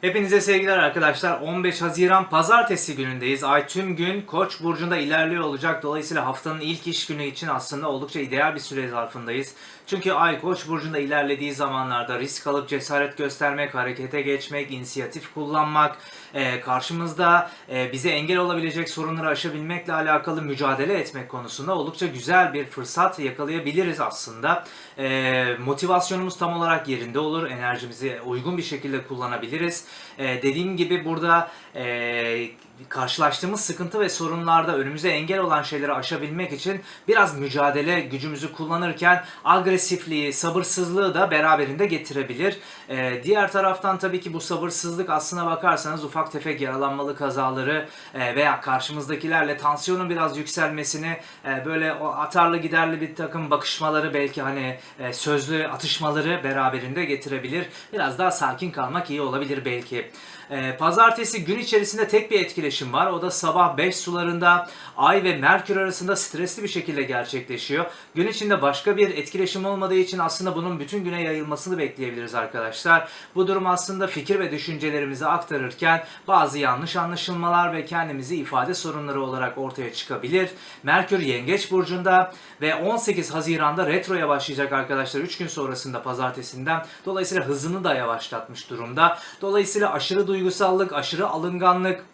Hepinize sevgiler arkadaşlar. 15 Haziran Pazartesi günündeyiz. Ay tüm gün Koç burcunda ilerliyor olacak. Dolayısıyla haftanın ilk iş günü için aslında oldukça ideal bir süre zarfındayız. Çünkü Ay Koç burcunda ilerlediği zamanlarda risk alıp cesaret göstermek, harekete geçmek, inisiyatif kullanmak, e, karşımızda e, bize engel olabilecek sorunları aşabilmekle alakalı mücadele etmek konusunda oldukça güzel bir fırsat yakalayabiliriz aslında. E, motivasyonumuz tam olarak yerinde olur. Enerjimizi uygun bir şekilde kullanabiliriz. E, dediğim gibi burada e, karşılaştığımız sıkıntı ve sorunlarda önümüze engel olan şeyleri aşabilmek için biraz mücadele gücümüzü kullanırken agresifliği, sabırsızlığı da beraberinde getirebilir. E, diğer taraftan tabii ki bu sabırsızlık aslına bakarsanız ufak tefek yaralanmalı kazaları e, veya karşımızdakilerle tansiyonun biraz yükselmesini e, böyle o atarlı giderli bir takım bakışmaları belki hani e, sözlü atışmaları beraberinde getirebilir. Biraz daha sakin kalmak iyi olabilir belki. E, pazartesi gün içerisinde tek bir etkileşim var. O da sabah 5 sularında Ay ve Merkür arasında stresli bir şekilde gerçekleşiyor. Gün içinde başka bir etkileşim olmadığı için aslında bunun bütün güne yayılmasını bekleyebiliriz arkadaşlar. Bu durum aslında fikir ve düşüncelerimizi aktarırken bazı yanlış anlaşılmalar ve kendimizi ifade sorunları olarak ortaya çıkabilir. Merkür Yengeç burcunda ve 18 Haziran'da retroya başlayacak arkadaşlar 3 gün sonrasında pazartesinden. Dolayısıyla hızını da yavaşlatmış durumda. Dolayısıyla aşırı duygusallık, aşırı alınganlık,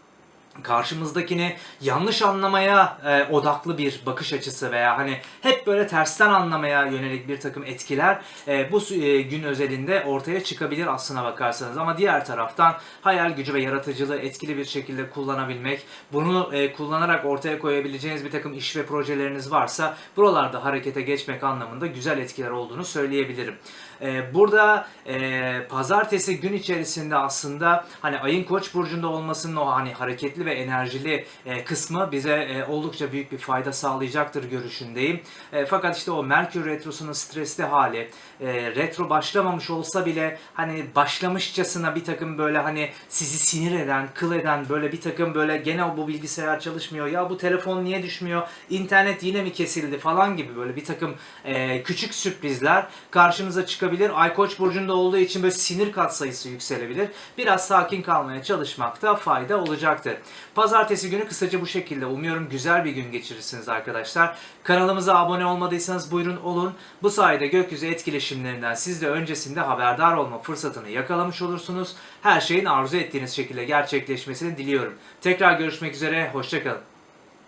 karşımızdakini yanlış anlamaya e, odaklı bir bakış açısı veya hani hep böyle tersten anlamaya yönelik bir takım etkiler e, bu e, gün özelinde ortaya çıkabilir aslına bakarsanız ama diğer taraftan hayal gücü ve yaratıcılığı etkili bir şekilde kullanabilmek bunu e, kullanarak ortaya koyabileceğiniz bir takım iş ve projeleriniz varsa buralarda harekete geçmek anlamında güzel etkiler olduğunu söyleyebilirim. E, burada e, pazartesi gün içerisinde aslında hani ayın koç burcunda olmasının o hani ve enerjili e, kısmı bize e, oldukça büyük bir fayda sağlayacaktır görüşündeyim. E, fakat işte o Merkür Retrosu'nun stresli hali, retro başlamamış olsa bile hani başlamışçasına bir takım böyle hani sizi sinir eden, kıl eden böyle bir takım böyle gene bu bilgisayar çalışmıyor, ya bu telefon niye düşmüyor, internet yine mi kesildi falan gibi böyle bir takım küçük sürprizler karşınıza çıkabilir. Ay Koç burcunda olduğu için böyle sinir katsayısı yükselebilir. Biraz sakin kalmaya çalışmakta fayda olacaktır. Pazartesi günü kısaca bu şekilde. Umuyorum güzel bir gün geçirirsiniz arkadaşlar. Kanalımıza abone olmadıysanız buyurun olun. Bu sayede gökyüzü etkileşimlerinden siz de öncesinde haberdar olma fırsatını yakalamış olursunuz. Her şeyin arzu ettiğiniz şekilde gerçekleşmesini diliyorum. Tekrar görüşmek üzere, hoşçakalın.